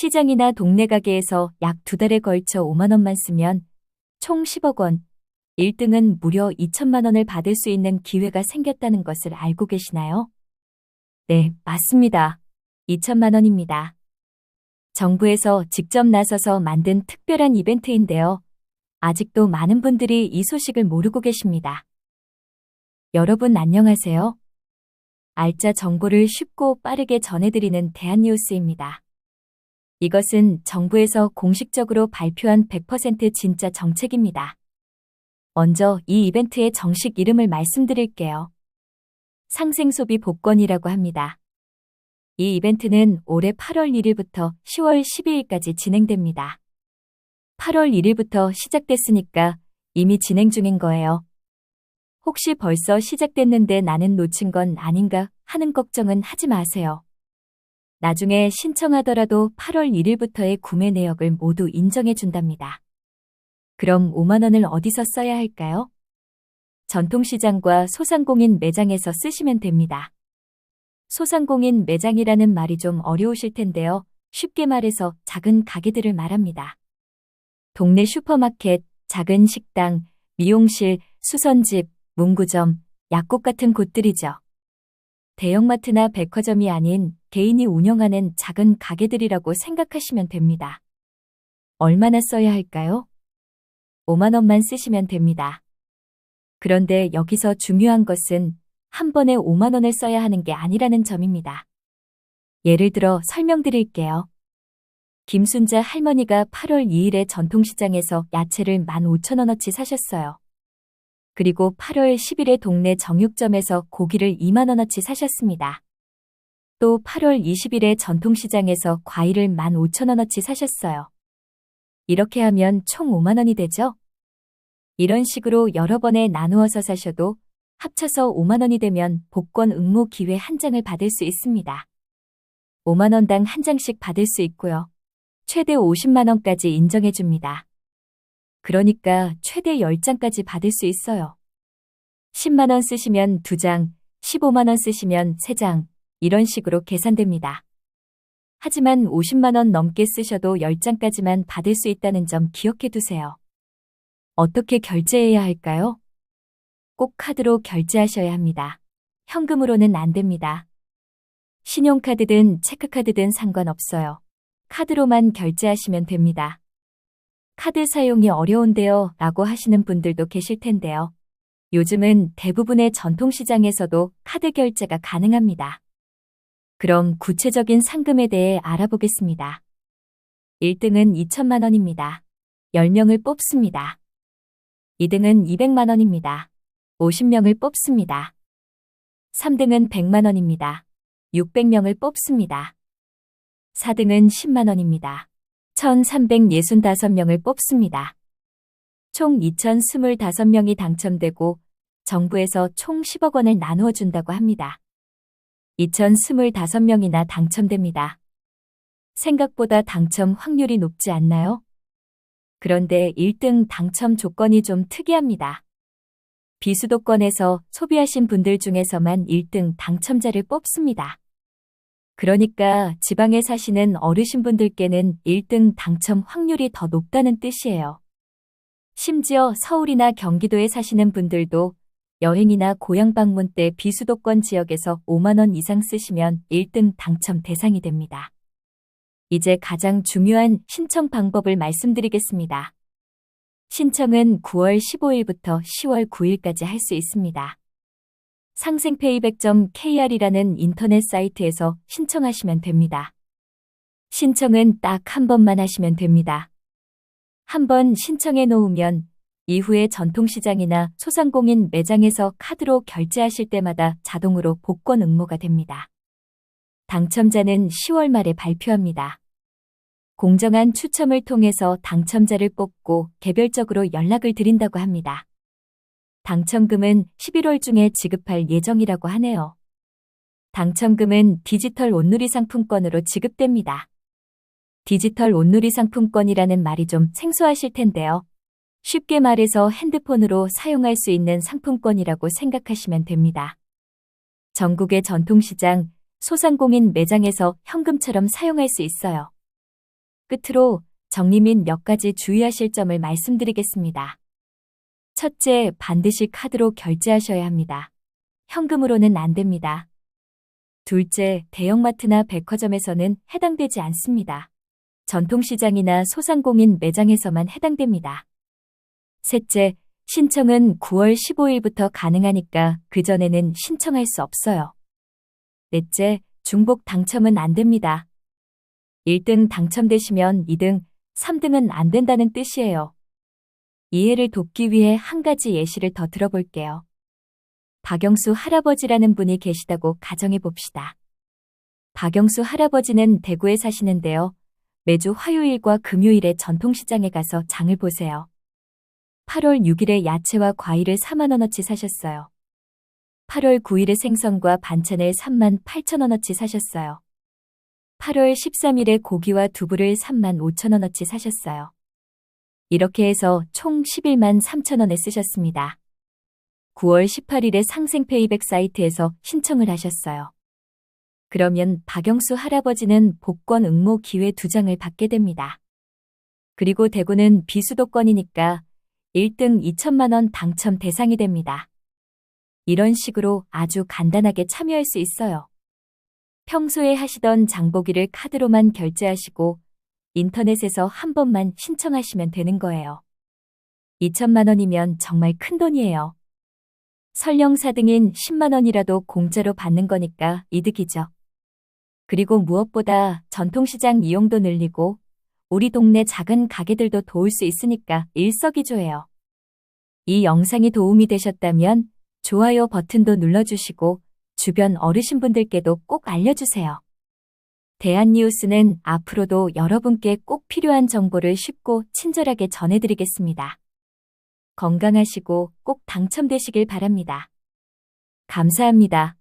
시장이나 동네 가게에서 약 두 달에 걸쳐 5만 원만 쓰면 총 10억 원, 1등은 무려 2천만 원을 받을 수 있는 기회가 생겼다는 것을 알고 계시나요? 네, 맞습니다. 2천만 원입니다. 정부에서 직접 나서서 만든 특별한 이벤트인데요. 아직도 많은 분들이 이 소식을 모르고 계십니다. 여러분 안녕하세요. 알짜 정보를 쉽고 빠르게 전해드리는 대한뉴스입니다. 이것은 정부에서 공식적으로 발표한 100% 진짜 정책입니다. 먼저 이 이벤트의 정식 이름을 말씀드릴게요. 상생소비 복권이라고 합니다. 이 이벤트는 올해 8월 1일부터 10월 12일까지 진행됩니다. 8월 1일부터 시작됐으니까 이미 진행 중인 거예요. 혹시 벌써 시작됐는데 나는 놓친 건 아닌가 하는 걱정은 하지 마세요. 나중에 신청하더라도 8월 1일부터의 구매 내역을 모두 인정해 준답니다. 그럼 5만 원을 어디서 써야 할까요? 전통시장과 소상공인 매장에서 쓰시면 됩니다. 소상공인 매장이라는 말이 좀 어려우실 텐데요. 쉽게 말해서 작은 가게들을 말합니다. 동네 슈퍼마켓, 작은 식당, 미용실, 수선집, 문구점, 약국 같은 곳들이죠. 대형마트나 백화점이 아닌 개인이 운영하는 작은 가게들이라고 생각하시면 됩니다. 얼마나 써야 할까요? 5만 원만 쓰시면 됩니다. 그런데 여기서 중요한 것은 한 번에 5만 원을 써야 하는 게 아니라는 점입니다. 예를 들어 설명드릴게요. 김순자 할머니가 8월 2일에 전통시장에서 야채를 15,000원어치 사셨어요. 그리고 8월 10일에 동네 정육점에서 고기를 2만원어치 사셨습니다. 또 8월 20일에 전통시장에서 과일을 15,000원어치 사셨어요. 이렇게 하면 총 5만원이 되죠? 이런 식으로 여러 번에 나누어서 사셔도 합쳐서 5만원이 되면 복권 응모 기회 한 장을 받을 수 있습니다. 5만원당 한 장씩 받을 수 있고요. 최대 50만원까지 인정해줍니다. 그러니까 최대 10장까지 받을 수 있어요. 10만원 쓰시면 2장, 15만원 쓰시면 3장, 이런 식으로 계산됩니다. 하지만 50만원 넘게 쓰셔도 10장까지만 받을 수 있다는 점 기억해 두세요. 어떻게 결제해야 할까요? 꼭 카드로 결제하셔야 합니다. 현금으로는 안 됩니다. 신용카드든 체크카드든 상관없어요. 카드로만 결제하시면 됩니다. 카드 사용이 어려운데요 라고 하시는 분들도 계실 텐데요. 요즘은 대부분의 전통시장에서도 카드 결제가 가능합니다. 그럼 구체적인 상금에 대해 알아보겠습니다. 1등은 2천만 원입니다. 10명을 뽑습니다. 2등은 200만 원입니다. 50명을 뽑습니다. 3등은 100만 원입니다. 600명을 뽑습니다. 4등은 10만 원입니다. 1365명을 뽑습니다. 총 2025명이 당첨되고 정부에서 총 10억 원을 나누어 준다고 합니다. 2025명이나 당첨됩니다. 생각보다 당첨 확률이 높지 않나요? 그런데 1등 당첨 조건이 좀 특이합니다. 비수도권에서 소비하신 분들 중에서만 1등 당첨자를 뽑습니다. 그러니까 지방에 사시는 어르신분들께는 1등 당첨 확률이 더 높다는 뜻이에요. 심지어 서울이나 경기도에 사시는 분들도 여행이나 고향 방문 때 비수도권 지역에서 5만원 이상 쓰시면 1등 당첨 대상이 됩니다. 이제 가장 중요한 신청 방법을 말씀드리겠습니다. 신청은 9월 15일부터 10월 9일까지 할 수 있습니다. 상생페이백.kr이라는 인터넷 사이트에서 신청하시면 됩니다. 신청은 딱 한 번만 하시면 됩니다. 한 번 신청해 놓으면 이후에 전통시장이나 소상공인 매장에서 카드로 결제하실 때마다 자동으로 복권 응모가 됩니다. 당첨자는 10월 말에 발표합니다. 공정한 추첨을 통해서 당첨자를 뽑고 개별적으로 연락을 드린다고 합니다. 당첨금은 11월 중에 지급할 예정이라고 하네요. 당첨금은 디지털 온누리 상품권으로 지급됩니다. 디지털 온누리 상품권이라는 말이 좀 생소하실 텐데요. 쉽게 말해서 핸드폰으로 사용할 수 있는 상품권이라고 생각하시면 됩니다. 전국의 전통시장, 소상공인 매장에서 현금처럼 사용할 수 있어요. 끝으로 정리 및 몇 가지 주의하실 점을 말씀드리겠습니다. 첫째, 반드시 카드로 결제하셔야 합니다. 현금으로는 안 됩니다. 둘째, 대형마트나 백화점에서는 해당되지 않습니다. 전통시장이나 소상공인 매장에서만 해당됩니다. 셋째, 신청은 9월 15일부터 가능하니까 그전에는 신청할 수 없어요. 넷째, 중복 당첨은 안 됩니다. 1등 당첨되시면 2등, 3등은 안 된다는 뜻이에요. 이해를 돕기 위해 한 가지 예시를 더 들어볼게요. 박영수 할아버지라는 분이 계시다고 가정해 봅시다. 박영수 할아버지는 대구에 사시는데요. 매주 화요일과 금요일에 전통시장에 가서 장을 보세요. 8월 6일에 야채와 과일을 4만원어치 사셨어요. 8월 9일에 생선과 반찬을 3만 8천원어치 사셨어요. 8월 13일에 고기와 두부를 3만 5천원어치 사셨어요. 이렇게 해서 총 11만 3천원을 쓰셨습니다. 9월 18일에 상생페이백 사이트에서 신청을 하셨어요. 그러면 박영수 할아버지는 복권 응모 기회 두 장을 받게 됩니다. 그리고 대구는 비수도권이니까 1등 2천만 원 당첨 대상이 됩니다. 이런 식으로 아주 간단하게 참여할 수 있어요. 평소에 하시던 장보기를 카드로만 결제하시고 인터넷에서 한 번만 신청하시면 되는 거예요. 2천만 원이면 정말 큰 돈이에요. 설령 4등인 10만 원이라도 공짜로 받는 거니까 이득이죠. 그리고 무엇보다 전통시장 이용도 늘리고 우리 동네 작은 가게들도 도울 수 있으니까 일석이조예요. 이 영상이 도움이 되셨다면 좋아요 버튼도 눌러주시고 주변 어르신분들께도 꼭 알려주세요. 대한뉴스는 앞으로도 여러분께 꼭 필요한 정보를 쉽고 친절하게 전해드리겠습니다. 건강하시고 꼭 당첨되시길 바랍니다. 감사합니다.